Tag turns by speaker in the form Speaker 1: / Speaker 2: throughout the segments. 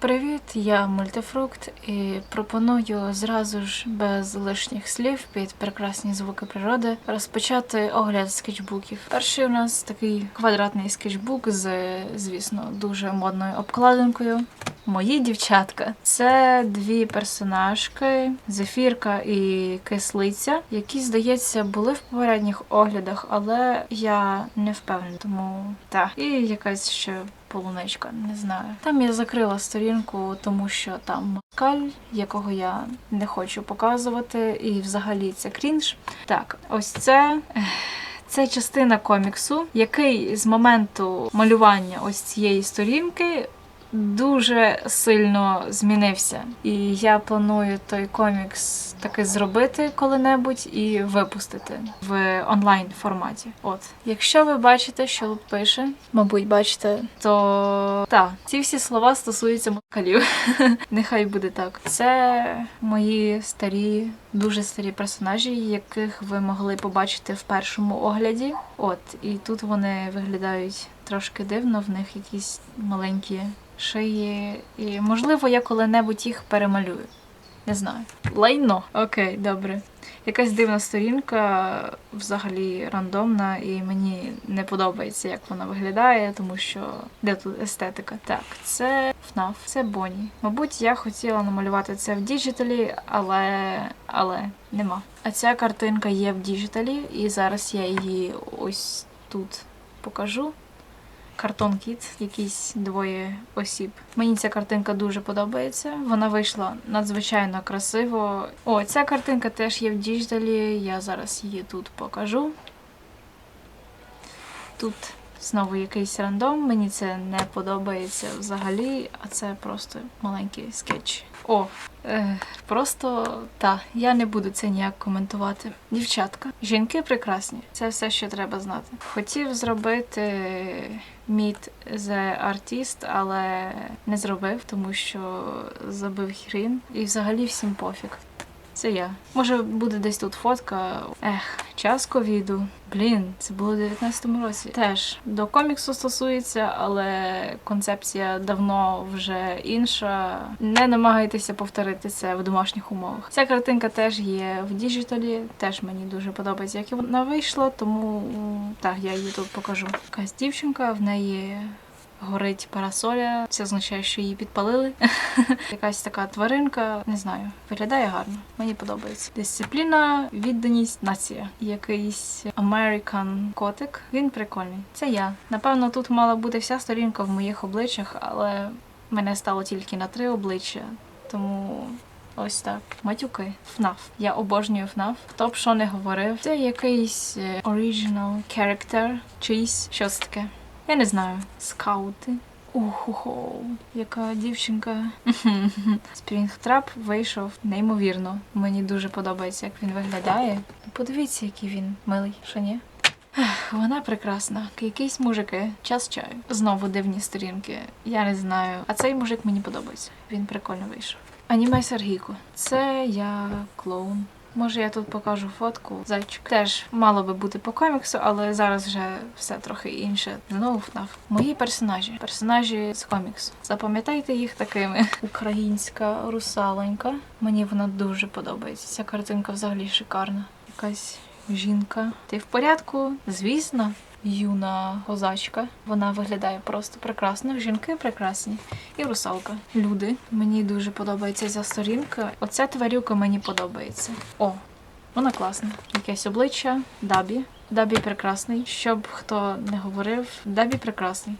Speaker 1: Привіт, я мультифрукт і пропоную зразу ж без лишніх слів під прекрасні звуки природи розпочати огляд скетчбуків. Перший у нас такий квадратний скетчбук з, звісно, дуже модною обкладинкою. Мої дівчатка це дві персонажки Зефірка і Кислиця, які, здається, були в попередніх оглядах, але я не впевнена, тому так. І якась ще полуничка, не знаю. Там я закрила сторінку, тому що там маскаль, якого я не хочу показувати, і взагалі це крінж. Так, ось це. Це частина коміксу, який з моменту малювання ось цієї сторінки дуже сильно змінився. І я планую той комікс таки зробити коли-небудь і випустити в онлайн форматі. От, якщо ви бачите, що пише, мабуть, бачите, то так, ці всі слова стосуються москалів. Нехай буде так. Це мої старі, дуже старі персонажі, яких ви могли побачити в першому огляді. От, і тут вони виглядають трошки дивно, в них якісь маленькі шиї. І можливо, я коли-небудь їх перемалюю. Не знаю. Лайно. Окей, добре. Якась дивна сторінка, взагалі рандомна, і мені не подобається, як вона виглядає, тому що де тут естетика? Так, це FNAF, це Бонні. Мабуть, я хотіла намалювати це в діджиталі, але але нема. А ця картинка є в діджиталі, і зараз я її ось тут покажу. Картон Кіт, якісь двоє осіб. Мені ця картинка дуже подобається. Вона вийшла надзвичайно красиво. О, ця картинка теж є в діждалі. Я зараз її тут покажу. Тут знову якийсь рандом. Мені це не подобається взагалі, а це просто маленький скетч. О, е, просто та, я не буду це ніяк коментувати. Дівчатка, жінки прекрасні. Це все, що треба знати. Хотів зробити мід the Artist, але не зробив, тому що забив хрін. І взагалі всім пофіг. Це я. Може буде десь тут фотка. Ех, час ковіду. Блін, це було у 19-му році. Теж до коміксу стосується, але концепція давно вже інша. Не намагайтеся повторити це в домашніх умовах. Ця картинка теж є в діджиталі, теж мені дуже подобається, як вона вийшла, тому так, я її тут покажу. Якась дівчинка, в неї горить парасоля. Це означає, що її підпалили. Якась така тваринка, не знаю, виглядає гарно. Мені подобається. Дисципліна, відданість, нація. Якийсь American котик. Він прикольний. Це я. Напевно, тут мала бути вся сторінка в моїх обличчях, але мене стало тільки на три обличчя. Тому. Ось так. Матюки. FNAF. Я обожнюю FNAF. Хто б що не говорив. Це якийсь е, original character, чийсь. Що це таке? Я не знаю. Скаути. Ухо, яка дівчинка. Спрінгтрап вийшов неймовірно. Мені дуже подобається, як він виглядає. Подивіться, який він милий, що ні? Вона прекрасна. Якісь мужики, час чаю. Знову дивні сторінки. Я не знаю. А цей мужик мені подобається. Він прикольно вийшов. Аніме Сергійко. Це я клоун. Може, я тут покажу фотку. Зайчик. Теж мало би бути по коміксу, але зараз вже все трохи інше. Знову ФНАФ. Мої персонажі. Персонажі з коміксу. Запам'ятайте їх такими. Українська русалонька. Мені вона дуже подобається. Ця картинка взагалі шикарна. Якась жінка. Ти в порядку? Звісно. Юна козачка. Вона виглядає просто прекрасно. Жінки прекрасні. І русалка. Люди. Мені дуже подобається ця сторінка. Оця тварюка мені подобається. О, вона класна. Якесь обличчя. Дабі. Дабі прекрасний. Щоб хто не говорив, Дабі прекрасний.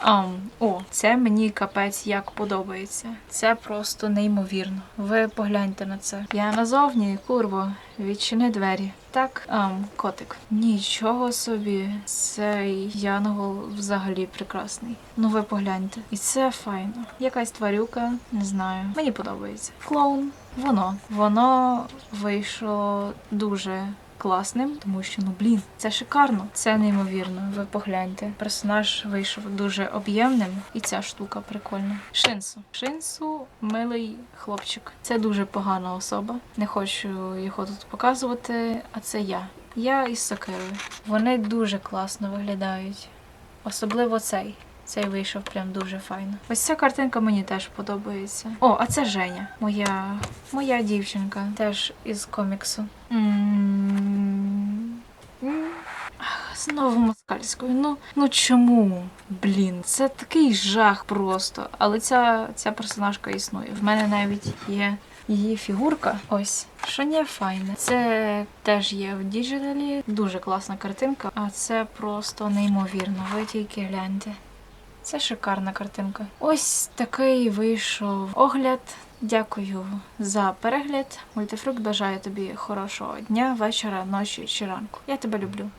Speaker 1: Ам, о, це мені капець як подобається. Це просто неймовірно. Ви погляньте на це. Я назовні, курво, відчини двері. Так, ам, котик. Нічого собі, цей янгол взагалі прекрасний. Ну ви погляньте. І це файно. Якась тварюка, не знаю. Мені подобається. Клоун. Воно. Воно вийшло дуже класним, тому що ну блін, це шикарно, це неймовірно. Ви погляньте. Персонаж вийшов дуже об'ємним, і ця штука прикольна. Шинсу. Шинсу милий хлопчик. Це дуже погана особа. Не хочу його тут показувати. А це я. Я із сокирою. Вони дуже класно виглядають. Особливо цей. Цей вийшов прям дуже файно. Ось ця картинка мені теж подобається. О, а це Женя, моя, моя дівчинка, теж із коміксу. М. М. Ах, Знову москальською. Ну, ну чому? Блін, це такий жах просто. Але ця, ця персонажка існує. В мене навіть є її фігурка. Ось. Що не файне. Це теж є в діджиталі. Дуже класна картинка. А це просто неймовірно. Ви тільки гляньте. Це шикарна картинка. Ось такий вийшов огляд. Дякую за перегляд. Мультифрукт бажаю тобі хорошого дня, вечора, ночі чи ранку. Я тебе люблю.